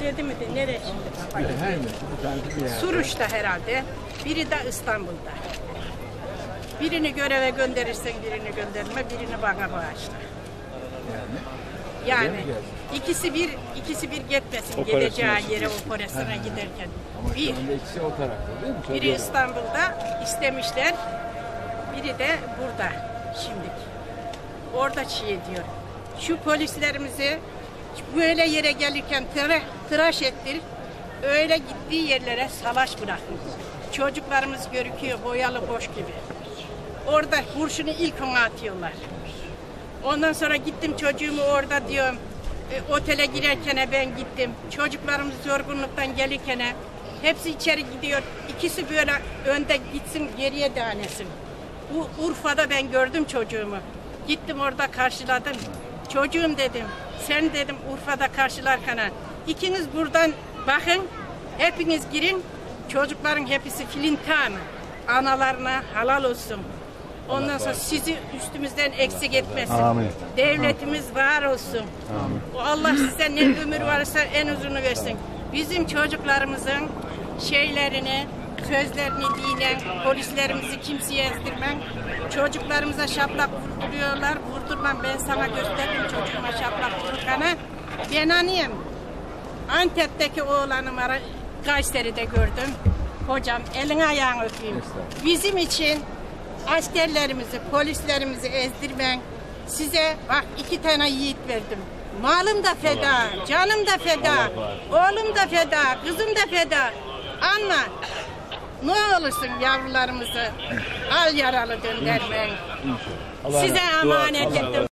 Dedi mi de nereye şimdi? Suruç'ta herhalde. Biri de İstanbul'da. Birini göreve gönderirsen birini gönderme, birini bana bağışla. Yani ikisi bir ikisi bir gitmesin geleceği yere operasyona giderken. Bir, ikisi o tarafta değil mi? biri İstanbul'da istemişler. Biri de burada şimdiki. Orada çiğ ediyor. Şu polislerimizi böyle yere gelirken tıra, tıraş ettir. Öyle gittiği yerlere salaş bırakın. Çocuklarımız görüküyor boyalı boş gibi. Orada kurşunu ilk ona atıyorlar. Ondan sonra gittim çocuğumu orada diyorum. e, otele girerken ben gittim. Çocuklarımız yorgunluktan gelirken hepsi içeri gidiyor. İkisi böyle önde gitsin geriye denesin. Bu Urfa'da ben gördüm çocuğumu. Gittim orada karşıladım. Çocuğum dedim. Sen dedim Urfa'da karşılarken ikiniz buradan bakın. Hepiniz girin. Çocukların hepsi filinta mı? Analarına halal olsun. Ondan sonra sizi üstümüzden eksik etmesin. Amin. Devletimiz var olsun. O Allah size ne ömür varsa en uzunu versin. Bizim çocuklarımızın şeylerini, sözlerini dinen, polislerimizi kimseye ezdirmen, çocuklarımıza şaplak vurduruyorlar. Vurdurmam ben sana gösterdim çocuğuma şaplak vururkanı. Ben anıyım. Antep'teki oğlanım ara Kayseri'de gördüm. Hocam elin ayağını öpeyim. Bizim için askerlerimizi, polislerimizi ezdirmen. Size bak iki tane yiğit verdim. Malım da feda, canım da feda, oğlum da feda, kızım da feda. Ama ne olursun yavrularımızı? Al yaralı göndermeyin. Size emanet ettim.